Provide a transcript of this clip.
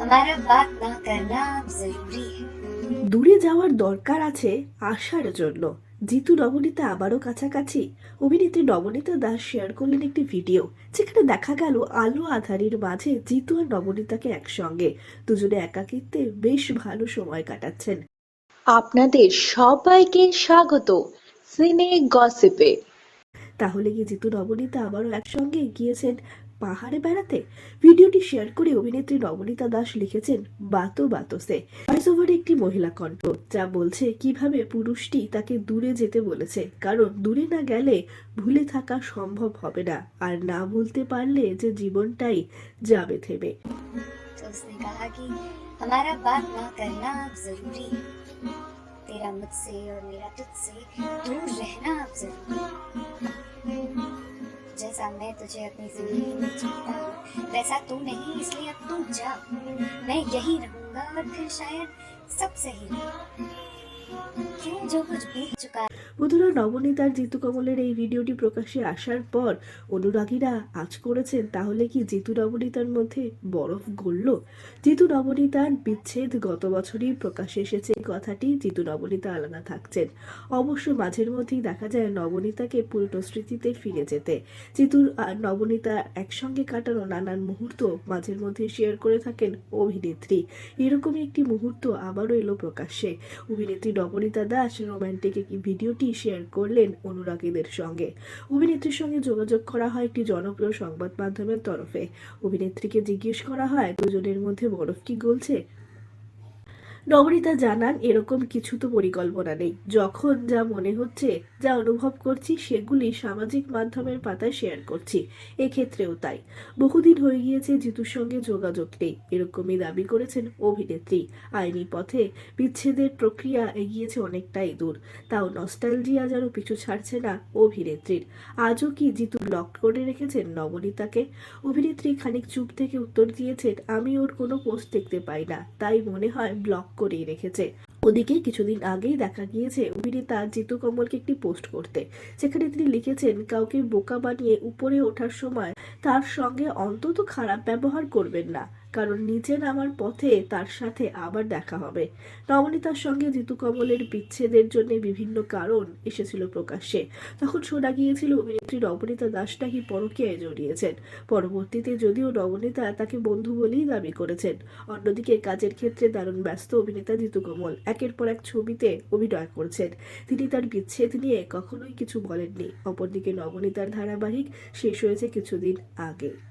हमारा बात ना करना अब जरूरी है দূরে যাওয়ার দরকার আছে আসার জন্য জিতু নবনীতা আবারও কাছাকাছি অভিনেত্রী নবনীতা দাস শেয়ার করলেন একটি ভিডিও যেখানে দেখা গেল আলো আধারির মাঝে জিতু আর নবনীতাকে একসঙ্গে দুজনে একাকিত্বে বেশ ভালো সময় কাটাচ্ছেন আপনাদের সবাইকে স্বাগত সিনে গসিপে তাহলে কি জিতু নবনীতা আবারও একসঙ্গে গিয়েছেন পাহাড়ে বেড়াতে ভিডিওটি শেয়ার করে অভিনেত্রী নবনীতা দাস লিখেছেন বাতো বাতোসে ভয়েস ওভারে একটি মহিলা কণ্ঠ যা বলছে কিভাবে পুরুষটি তাকে দূরে যেতে বলেছে কারণ দূরে না গেলে ভুলে থাকা সম্ভব হবে না আর না ভুলতে পারলে যে জীবনটাই যাবে থেমে तो उसने कहा कि हमारा बात ना करना अब जरूरी है तेरा मुझसे और मेरा तुझसे दूर रहना अब जरूरी है जैसा मैं तुझे अपनी ज़िंदगी में हूँ वैसा तू नहीं इसलिए अब तू जा मैं यही रहूँगा और फिर शायद सब सही। क्यों जो कुछ बीत चुका বন্ধুরা নবনীতার জিতু কমলের এই ভিডিওটি প্রকাশ্যে আসার পর, অনুরাগীরা আজ করেছেন তাহলে কি জিতু নবনীতার মধ্যে বরফ গড়ল? জিতু নবনীতার বিচ্ছেদ গত বছরই প্রকাশ্যে এসেছে। কথাটি জিতু নবনীতা আলাদা থাকছেন। অবশ্য মাঝের মধ্যেই দেখা যায় নবনীতাকে পুরনো স্মৃতিতে ফিরে যেতে। জিতুর নবনীতা একসঙ্গে কাটানো নানান মুহূর্ত মাঝের মধ্যে শেয়ার করে থাকেন অভিনেত্রী। এরকমই একটি মুহূর্ত আবারও এলো প্রকাশ্যে। অভিনেত্রী নবনীতা দাস রোমান্টিক একটি ভিডিওটি শেয়ার করলেন অনুরাগীদের সঙ্গে। অভিনেত্রীর সঙ্গে যোগাযোগ করা হয় একটি জনপ্রিয় সংবাদ মাধ্যমের তরফে। অভিনেত্রীকে জিজ্ঞেস করা হয়, দুজনের মধ্যে বরফ কি গলছে? নবনীতা জানান, এরকম কিছু তো পরিকল্পনা নেই। যখন যা মনে হচ্ছে, যা অনুভব করছি, সেগুলি সামাজিক মাধ্যমের পাতায় শেয়ার করছি। এক্ষেত্রেও তাই। বহুদিন হয়ে গিয়েছে জিতুর সঙ্গে যোগাযোগ নেই। এরকমই দাবি করেছেন অভিনেত্রী। আইনি পথে বিচ্ছেদের প্রক্রিয়া এগিয়েছে অনেকটাই দূর। তাও নস্টালজিয়া যেন পিছু ছাড়ছে না অভিনেত্রীর। আজও কি জিতু ব্লক করে রেখেছেন নবনীতাকে? অভিনেত্রী খানিক চুপ থেকে উত্তর দিয়েছেন, আমি ওর কোনো পোস্ট দেখতে পাই না। তাই মনে হয় ব্লক করেই রেখেছে। ওদিকে কিছুদিন আগেই দেখা গিয়েছে অভিনেতা জিতু কমলকে একটি পোস্ট করতে। সেখানে তিনি লিখেছেন, কাউকে বোকা বানিয়ে উপরে ওঠার সময় তার সঙ্গে অন্তত খারাপ ব্যবহার করবেন না। কারণ নিচে নামার পথে তার সাথে আবার দেখা হবে। নবনীতার সঙ্গে জিতু কমলের বিচ্ছেদের জন্য বিভিন্ন কারণ এসেছিল প্রকাশ্যে। তখন শোনা গিয়েছিল, অভিনেত্রী নবনীতা দাস নাকি পরকীয়ায় জড়িয়েছেন। পরবর্তীতে যদিও নবনীতা তাকে বন্ধু বলেই দাবি করেছেন, অন্যদিকে কাজের ক্ষেত্রে দারুণ ব্যস্ত অভিনেতা জিতু কমল একের পর এক ছবিতে অভিনয় করছেন। তিনি তার বিচ্ছেদ নিয়ে কখনোই কিছু বলেননি। অপরদিকে নবনীতার ধারাবাহিক শেষ হয়েছে কিছুদিন আগে।